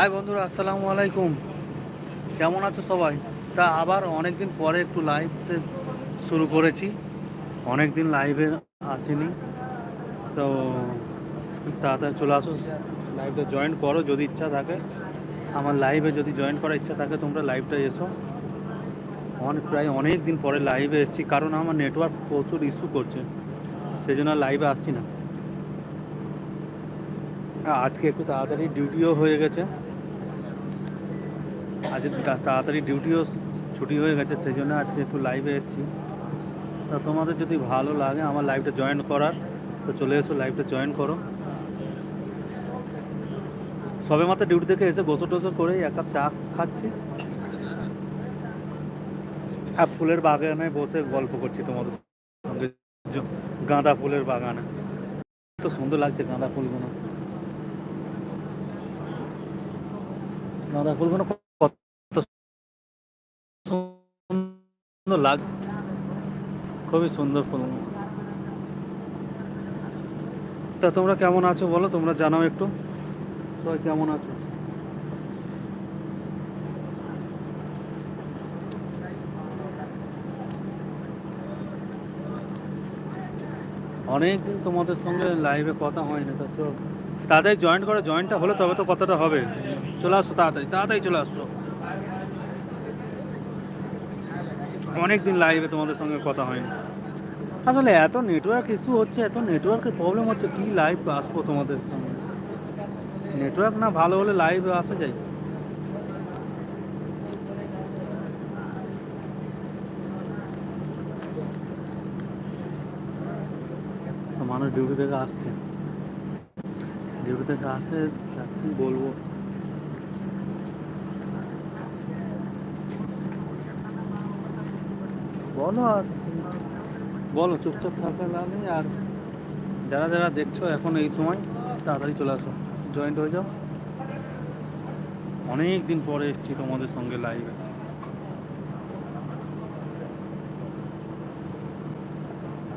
High বন্ধুরা, আসসালামু আলাইকুম। কেমন আছো সবাই? তা আবার অনেক দিন পরে একটু লাইভতে শুরু করেছি। অনেক দিন লাইভে আসিনি। তো তাড়াতাড়ি চলে আসো লাইভটা জয়েন করো যদি ইচ্ছা থাকে। আমার লাইভে যদি জয়েন করার ইচ্ছা থাকে, তোমরা লাইভটা এসো। অনেক প্রায় অনেক দিন পরে লাইভে এসেছি, কারণ আমার নেটওয়ার্ক প্রচুর ইস্যু করছে। সেই জন্য লাইভে আসছি না। আজকে একটু তাড়াতাড়ি ডিউটিও হয়ে গেছে। আজকে তাড়াতাড়ি ডিউটিও ছুটি হয়ে গেছে, সেই জন্য আজকে একটু লাইভে এসেছি। তা তোমাদের যদি ভালো লাগে আমার লাইভটা জয়েন করার, তো চলে এসো লাইভটা জয়েন করো। সবে মাত্র ডিউটি থেকে এসে গোসল টোসল করে এক কাপ চা খাচ্ছি। আর ফুলের বাগানে বসে গল্প করছি তোমাদের সঙ্গে। গাঁদা ফুলের বাগানে। তো সুন্দর লাগছে গাঁদা ফুলগুলো। গাঁদা ফুলগুলো সুন্দর লাগ খুবই সুন্দর তা তোমরা কেমন আছো বলো তোমরা জানাও একটু। সবাই কেমন আছো? অনেকদিন তোমাদের সঙ্গে লাইভে কথা হয়নি তা তো তাড়াতাড়ি জয়েন্ট করে জয়েনটা হলে তবে তো কথাটা হবে। চলে আসো তাড়াতাড়ি তাড়াতাড়ি চলে আসো। অনেক দিন লাইভে তোমাদের সঙ্গে কথা হয়নি। আসলে এত নেটওয়ার্ক ইস্যু হচ্ছে, এত নেটওয়ার্কের প্রবলেম হচ্ছে, কি লাইভ আসব তোমাদের সঙ্গে? নেটওয়ার্ক না ভালো হলে লাইভ আসা যায়। মানুষ ডিউটি থেকে আসছে। ডিউটি থেকে আসে কি বলব? বলো আর। বলো, চুপচাপ থাকা লাগে আর যারা যারা দেখছ এখন এই সময়, তাড়াতাড়ি চলে আসো। জয়েন্ট হয়ে যাও। অনেক দিন পরে এসেছি তোমাদের সঙ্গে লাইভে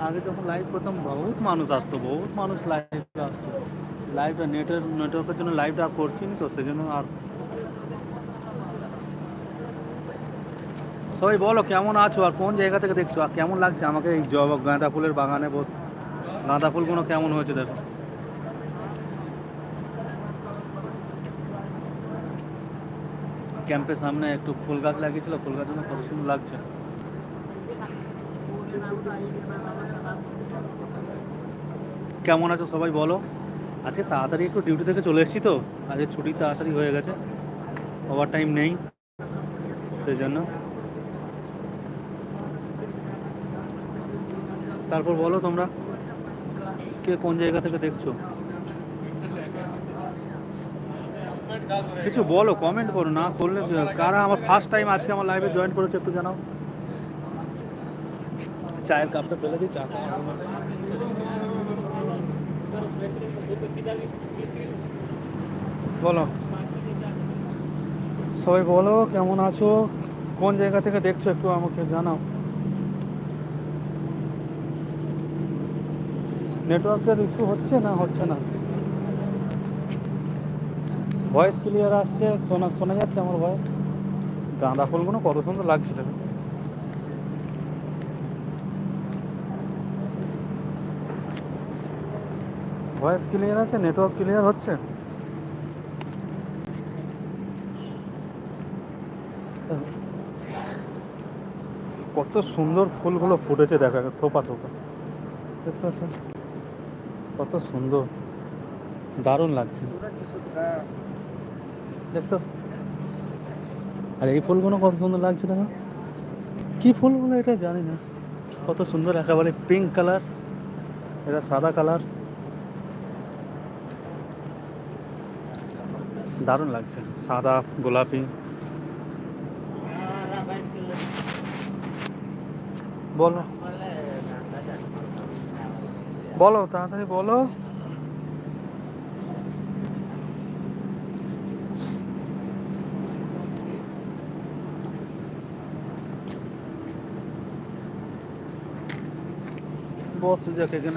আগে যখন লাইভ করতাম, বহুত মানুষ আসতো, বহুত মানুষ লাইভে আসতো। লাইভটা নেটের নেটওয়ার্কের জন্য লাইভটা আর করছি না তো সেই জন্য আর সবাই বলো, কেমন আছো আর কোন জায়গা থেকে দেখছ? আর কেমন লাগছে? আমাকে এই জবা গাঁদা ফুলের বাগানে বস, গাঁদা ফুলগুলো কেমন হয়েছে দেখো। ক্যাম্পের সামনে একটু ফুল গাছ লাগিয়েছিল, ফুল গাছগুলো কত সুন্দর লাগছে। কেমন আছো সবাই বলো? আজকে তাড়াতাড়ি একটু ডিউটি থেকে চলে এসেছি তো, আজকে ছুটি তাড়াতাড়ি হয়ে গেছে ওভার টাইম নেই, সেই জন্য। তারপর বলো তোমরা কে কোন জায়গা থেকে দেখছ? কিছু বলো কমেন্ট করো না করলে কারা আমার ফার্স্ট টাইম আজকে আমার লাইভে জয়েন করেছে একটু জানাও। চায়ের কাপটা ফেলে দিই চা। বলো। সবাই বলো কেমন আছো? কোন জায়গা থেকে দেখছ একটু আমাকে জানাও। নেটওয়ার্কের ইস্যু হচ্ছে না হচ্ছে না। ভয়েস ক্লিয়ার আসছে, শোনা শোনা যাচ্ছে আমার ভয়েস গাঁদা ফুলগুলো কত সুন্দর লাগছে ভয়েস ক্লিয়ার আছে নেটওয়ার্ক ক্লিয়ার হচ্ছে। কত সুন্দর ফুলগুলো ফুটেছে, দেখা থোপা থোপা। দেখতে পাচ্ছেন? কত সুন্দর, দারুণ লাগছে। দেখতো আর এই ফুলগুলো কত সুন্দর লাগছে দেখো। কি ফুলগুলো এটা জানি না। কত সুন্দর একেবারে পিঙ্ক কালার এটা সাদা কালার দারুণ লাগছে, সাদা, গোলাপি। বলো। বলো, তাড়াতাড়ি বলো। বস से जगह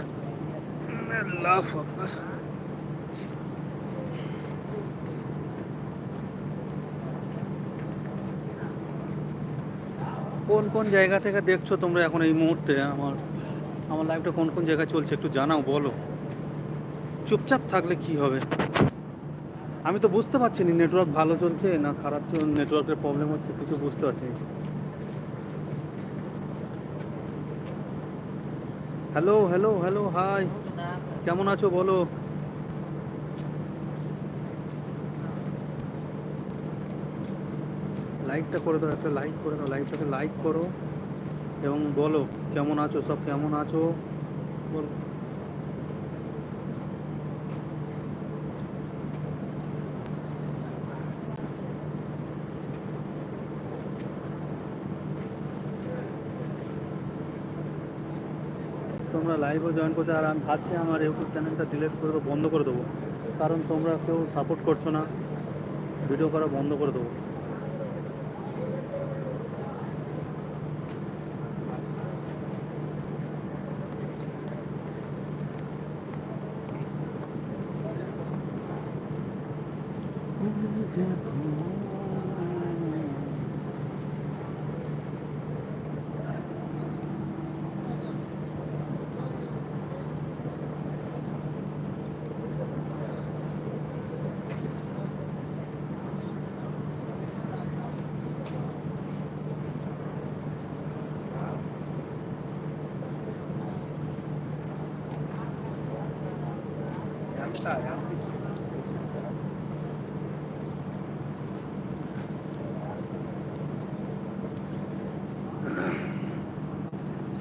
কোন কোন জায়গা থেকে দেখছ তোমরা এখন এই মুহূর্তে আমার? আমার লাইফটা কোন কোন জায়গায় চলছে একটু জানাও, বলো। চুপচাপ থাকলে কি হবে? আমি তো বুঝতে পারছি না নেটওয়ার্ক ভালো চলছে না খারাপ নেটওয়ার্কের প্রবলেম হচ্ছে, কিছু বুঝতে পারছি হ্যালো হ্যালো হ্যালো হাই কেমন আছো বলো? লাইকটা করে দাও, একটা লাইক করে দাও লাইকটাকে লাইক করো। এবং বলো, কেমন আছো? সব কেমন আছো? বলো। তোমরা লাইভও জয়েন করতে আর আমি ভাবছি আমার ইউটিউব চ্যানেলটা ডিলিট করে দেবো, বন্ধ করে দেবো। কারণ তোমরা কেউ সাপোর্ট করছ না। ভিডিও করা বন্ধ করে দেবো।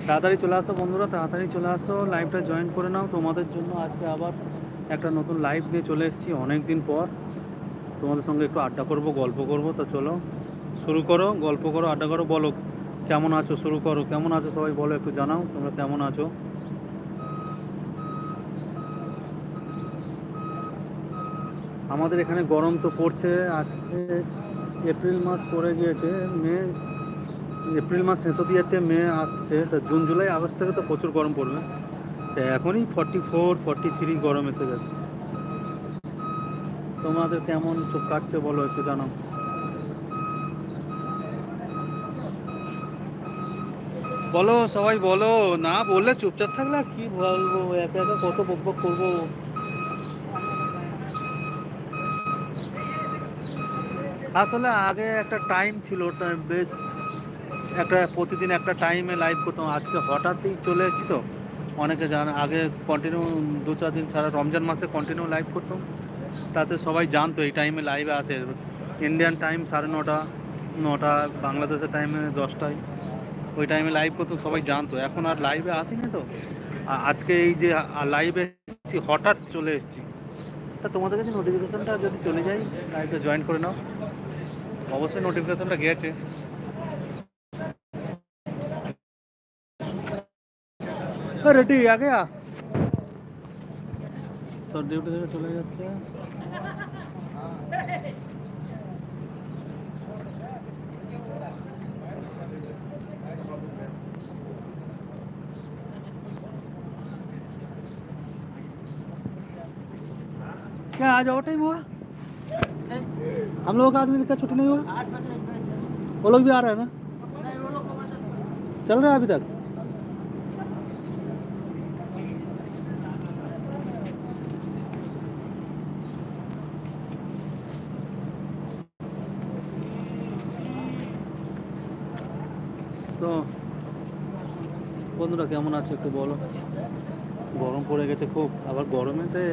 তাড়াতাড়ি চলে আসো বন্ধুরা, তাড়াতাড়ি চলে আসো লাইভটা জয়েন করে নাও। তোমাদের জন্য আজকে আবার একটা নতুন লাইভ নিয়ে চলে এসেছি অনেক দিন পর। তোমাদের সঙ্গে একটু আড্ডা করব, গল্প করব। তো চলো, শুরু করো, গল্প করো, আড্ডা করো, বলো, কেমন আছো? শুরু করো, কেমন আছো? সবাই বলো, একটু জানাও, তোমরা কেমন আছো? আমাদের এখানে গরম তো পড়ছে, আজকে এপ্রিল মাস পড়ে গিয়েছে, মে এপ্রিল মাস শেষ হতে যাচ্ছে, মে আসছে। তো জুন, জুলাই, আগস্ট থেকে তো প্রচুর গরম পড়বে। তো এখনই ফর্টি ফোর ফর্টি থ্রি গরম এসে গেছে। তোমাদের কেমন চোখ কাটছে বলো একটু জানাও। বলো, সবাই বলো। না বললে চুপচাপ থাকলে কি বলব? একা একা কত বক বক করব? আসলে আগে একটা টাইম ছিল বেস্ট একটা প্রতিদিন একটা টাইমে লাইভ করতাম। আজকে হঠাৎই চলে এসেছি তো। অনেকে জান, আগে কন্টিনিউ দু, চার দিন ছাড়া রমজান মাসে কন্টিনিউ লাইভ করতাম। তাতে সবাই জানতো, এই টাইমে লাইভে আসে। ইন্ডিয়ান টাইম সাড়ে নটা নটা, বাংলাদেশের টাইমে দশটায়। ওই টাইমে লাইভ করতাম, সবাই জানতো। এখন আর লাইভে আসিনি তো। আজকে এই যে লাইভে এসেছি, হঠাৎ চলে এসেছি। তা তোমাদের কাছে নোটিফিকেশানটা যদি চলে যায় লাইভে জয়েন করে নাও। অবশ্যই নোটিফিকেশানটা গিয়েছে রেডি আ গয়া সর ডিউটি থেকে চলে যাচ্ছে क्या आज और टाइम हुआ हम लोगों का आदमी का छुट्टी नहीं हुआ वो लोग भी आ रहे हैं ना चल रहा है अभी तक কেমন আছে একটু বলো? গরম পড়ে গেছে খুব। আবার গরমেতে,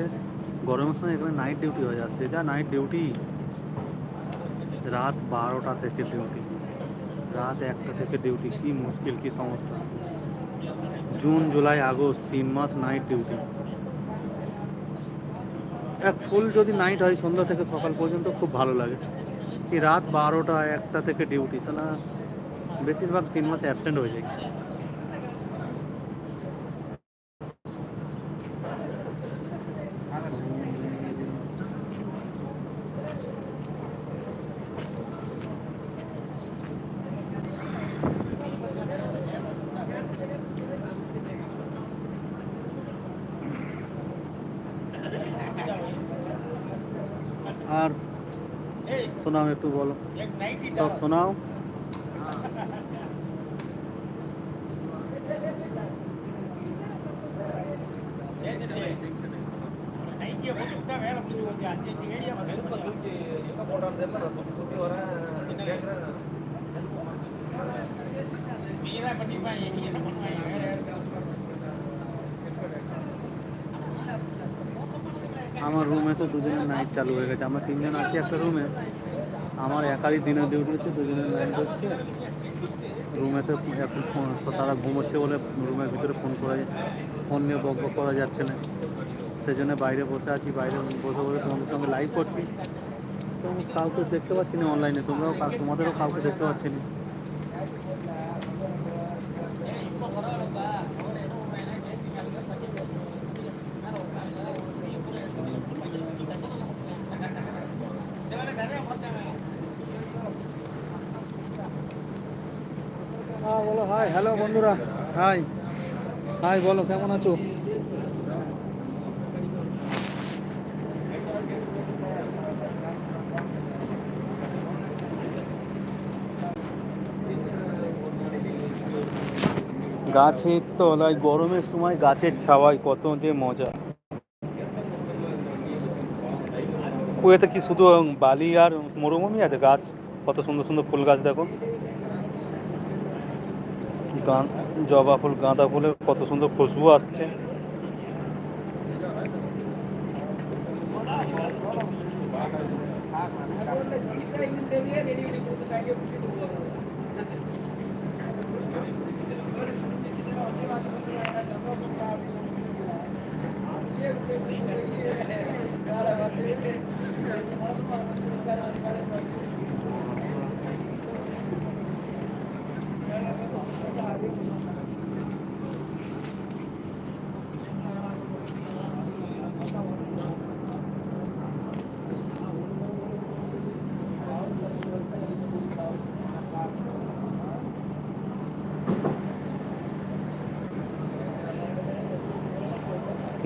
গরমের সময় এখানে নাইট ডিউটি হয়ে যাচ্ছে এটা নাইট ডিউটি রাত বারোটা থেকে ডিউটি রাত একটা থেকে ডিউটি কি মুশকিল, কি সমস্যা। জুন জুলাই আগস্ট তিন মাস নাইট ডিউটি এক ফুল যদি নাইট হয়, সন্ধ্যা থেকে সকাল পর্যন্ত খুব ভালো লাগে। কি রাত বারোটা একটা থেকে ডিউটি সালা, বেশিরভাগ তিন মাস অ্যাবসেন্ট হয়ে যায়। শোনাও একটু বলো সব শোনাও আমার রুমে তো দুজনের নাইট চালু হয়ে গেছে আমরা তিনজন আছি একটা রুমে আমার একারই দিনের ডিউটি হচ্ছে, দুজনের নাইট হচ্ছে। রুমেতে এখন তারা ঘুমোচ্ছে বলে রুমের ভিতরে ফোন করা ফোন নিয়ে বক বক করা যাচ্ছে না। সেজন্য বাইরে বসে আছি, বাইরে বসে বসে তোমাদের সঙ্গে লাইভ করছি। তো কাউকে দেখতে পাচ্ছি না অনলাইনে তোমরাও তোমাদেরও কাউকে দেখতে পাচ্ছি না। হাই হ্যালো বন্ধুরা। হাই হাই বলো, কেমন আছো? গাছের তলায়, গরমের সময় গাছের ছাওয়ায় কত যে মজা। কুয়েতে কি শুধু বালি আর মরুভূমি আছে? গাছ, কত সুন্দর সুন্দর ফুল গাছ দেখো। গান জবা ফুল গাঁদা ফুলের কত সুন্দর খুশবু আসছে।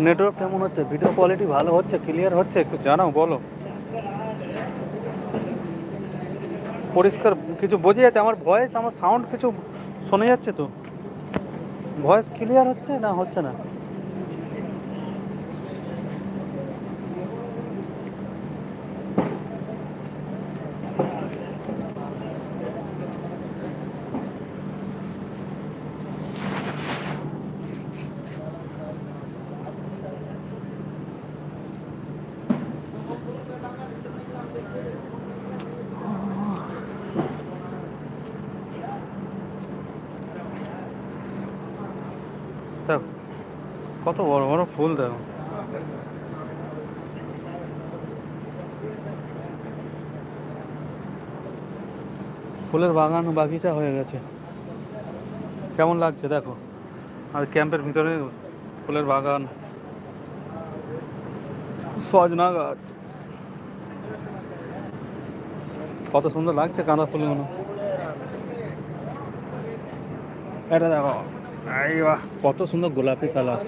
নেটওয়ার্ক কেমন হচ্ছে? ভিডিও কোয়ালিটি ভালো হচ্ছে? ক্লিয়ার হচ্ছে? একটু জানাও, বলো। পরিষ্কার কিছু বোঝা যাচ্ছে? আমার ভয়েস আমার সাউন্ড কিছু শোনা যাচ্ছে তো? ভয়েস ক্লিয়ার হচ্ছে না হচ্ছে না? কত বড় বড় ফুল দেখো। ফুলের বাগান বাগিচা হয়ে গেছে। কেমন লাগছে দেখো? আর ক্যাম্পের ভিতরে ফুলের বাগান। সজনা গাছ। কত সুন্দর লাগছে গাঁদা ফুলগুলো। এটা দেখো। এই বাহ। কত সুন্দর গোলাপি কালার।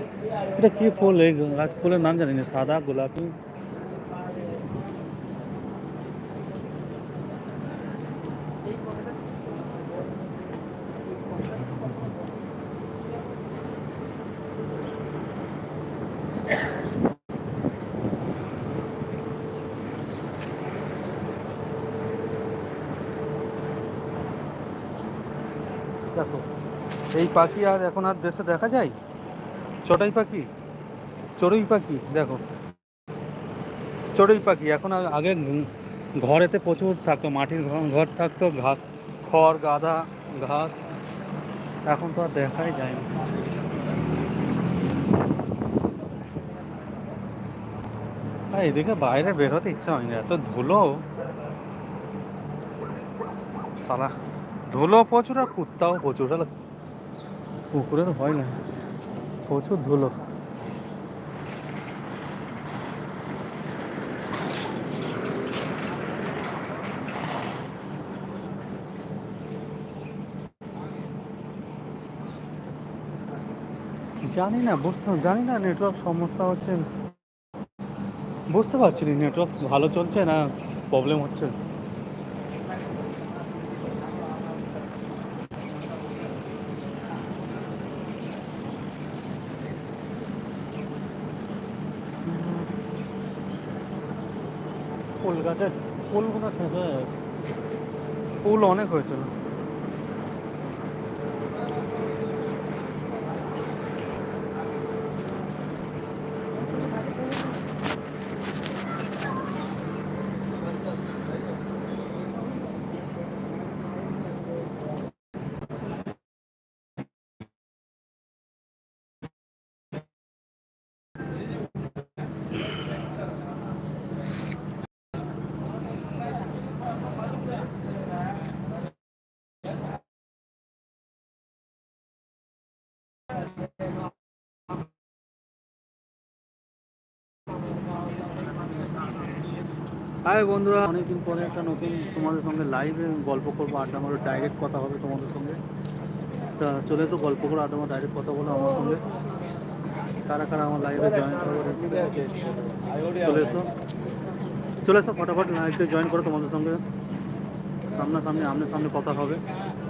এটা কি ফুল এই গাছ ফুলের নাম জানি না, সাদা গোলাপি দেখো এই পাখি আর এখন আর দেশে দেখা যায়? চড়াই পাখি? চড়ুই পাখি, দেখো। চড়ুই পাখি, এখন আগে ঘরেতে প্রচুর থাকতো, মাটির ঘর- থাকতো, ঘাস, খড় গাদা ঘাস। এখন তো আর দেখাই যায় না। এদিকে বাইরে বের হতে ইচ্ছা হয় না এত ধুলো। সালা, ধুলো প্রচুর আর কুত্তাও প্রচুর কুকুরের ভয় না। প্রচুর ধুলো। জানি না, বুঝতে জানি না নেটওয়ার্ক সমস্যা হচ্ছে। বুঝতে পারছি না নেটওয়ার্ক ভালো চলছে না প্রবলেম হচ্ছে? ফুল গাছের ফুলগুলো শেষ হয়ে ফুল অনেক হয়েছিল। হাই বন্ধুরা, অনেকদিন পরে একটা নতুন তোমাদের সঙ্গে লাইভে গল্প করব, আড্ডা মারো ডাইরেক্ট কথা হবে তোমাদের সঙ্গে। তা চলে এসো, গল্প করো, আড্ডা মারো ডাইরেক্ট কথা বলো আমার সঙ্গে। কারা কারা আমার লাইভে জয়েন করব চলে এসো। চলে এসো, ফটাফট লাইভে জয়েন করো তোমাদের সঙ্গে। সামনাসামনি আমনের সামনে কথা হবে।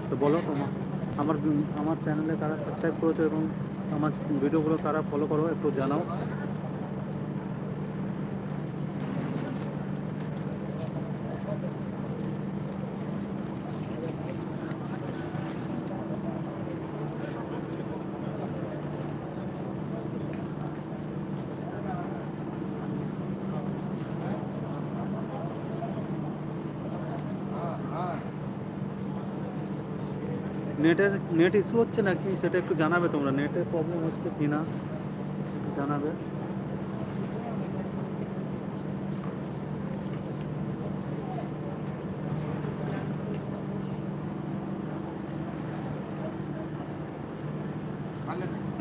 তো বলো তোমার। আমার আমার চ্যানেলে তারা সাবস্ক্রাইব করেছ এবং আমার ভিডিওগুলো তারা ফলো করো একটু জানাও। নেটের, নেট ইস্যু হচ্ছে নাকি? সেটা একটু জানাবে তোমরা। নেটের প্রবলেম হচ্ছে কি না একটু জানাবে।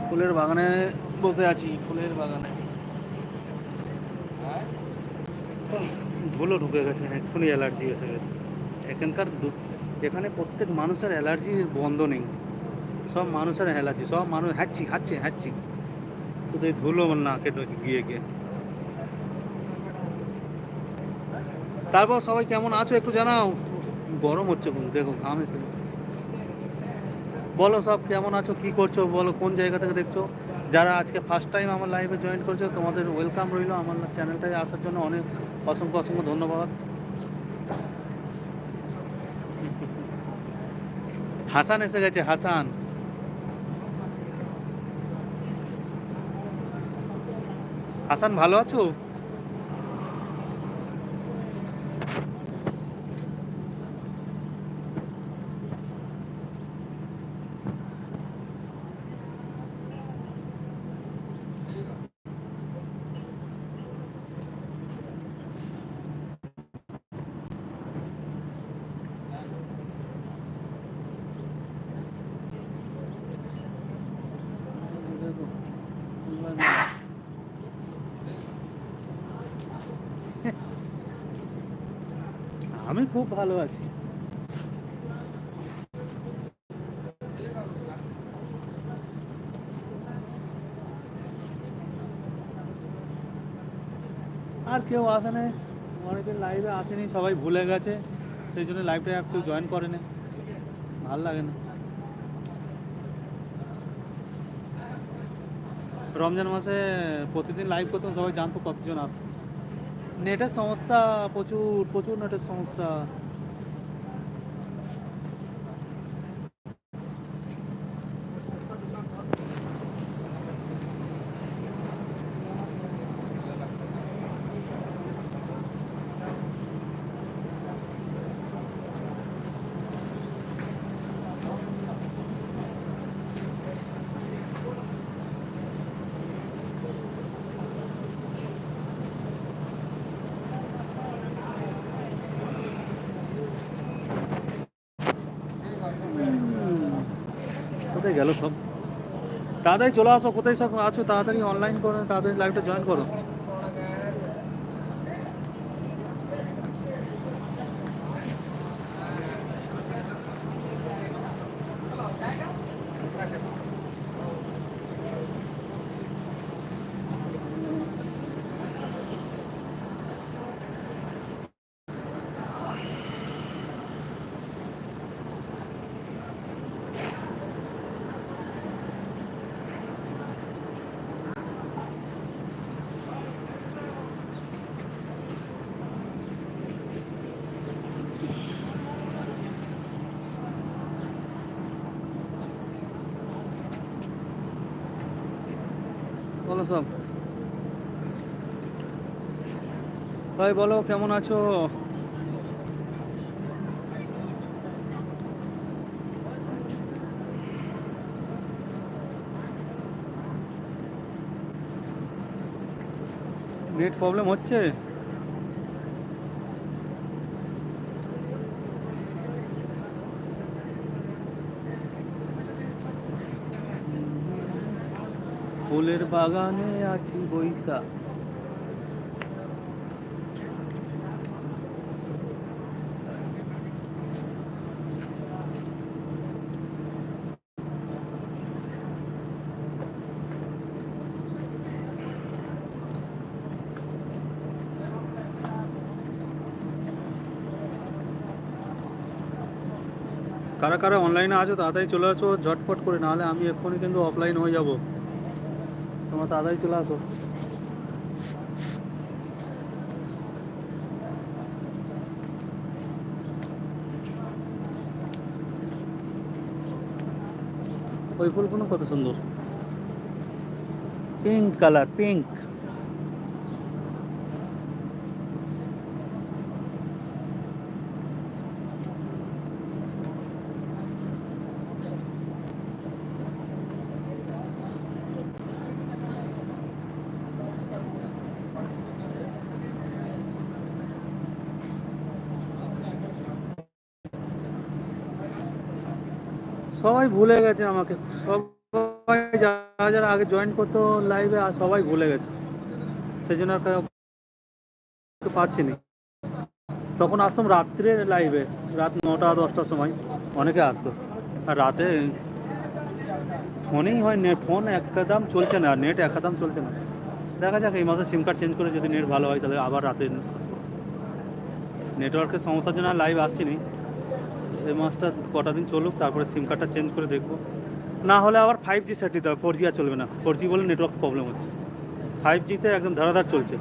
ফুলের বাগানে বসে আছি, ফুলের বাগানে। ধুলো ঢুকে গেছে, এক্ষুনি অ্যালার্জি এসে গেছে। এখানকার এখানে প্রত্যেক মানুষের অ্যালার্জির বন্ধ নেই। সব মানুষের অ্যালার্জি, সব মানুষ হাঁচছি হাঁচছে হাঁচছি শুধু এই ধুলো নাকে গিয়ে গিয়ে। তারপর সবাই কেমন আছো একটু জানাও। গরম হচ্ছে দেখো ঘাম বলো সব কেমন আছো, কি করছ, বলো কোন জায়গা থেকে দেখছ। যারা আজকে ফার্স্ট টাইম আমার লাইভে জয়েন করছ, তোমাদের ওয়েলকাম রইল। আমার চ্যানেলটায় আসার জন্য অনেক অসংখ্য অসংখ্য ধন্যবাদ। হাসান এসে গেছে হাসান। হাসান ভালো আছো আমি খুব ভালো আছি। আর কেউ আসে না অনেকদিন লাইভে আসেনি, সবাই ভুলে গেছে, সেই জন্য লাইভটা কেউ জয়েন করে না। ভালো লাগে না। রমজান মাসে প্রতিদিন লাইভ করতাম, সবাই জানতো কতজন আসতো নেটের সমস্যা প্রচুর প্রচুর নেটের সমস্যা। কোথায় গেল সব? তাড়াতাড়ি চলে আসো, কোথায় সব আছো? তাড়াতাড়ি অনলাইন করো, তাড়াতাড়ি লাইভটা জয়েন করো। সব ভাই বলো কেমন আছো? নেট প্রবলেম হচ্ছে? ফুলের বাগানে আছি বৈশা। কারা কারা অনলাইনে আছো তাড়াতাড়ি চলে আসো, ঝটপট করে, নাহলে আমি এক্ষুনি কিন্তু অফলাইন হয়ে যাব। তোমরা তাড়াতাড়ি চলে আসো। ওই ফুলগুলো কত সুন্দর। পিঙ্ক কালার পিঙ্ক সবাই ভুলে গেছে আমাকে। সবাই যারা যারা আগে জয়েন করতো লাইভে আর সবাই ভুলে গেছে। সেই জন্য আর পাচ্ছি না তখন আসতাম রাত্রে লাইভে রাত নটা, দশটার সময়। অনেকে আসতো। আর রাতে ফোনেই হয় নেট ফোন একদম চলছে না নেট একদম চলছে না। দেখা যাক, এই মাসে সিম কার্ড চেঞ্জ করে যদি নেট ভালো হয়, তাহলে আবার রাতে আসব। নেটওয়ার্কের সমস্যার জন্য লাইভ আসছি নি এই মাসটা কটা দিন চলুক, তারপরে সিম কার্ডটা চেঞ্জ করে দেখব। না হলে আবার ফাইভ জি সেট দিতে হবে ফোর জি আর চলবে না। ফোর জি বলে নেটওয়ার্ক প্রবলেম হচ্ছে। ফাইভ জিতে একদম ধারাধার চলছে।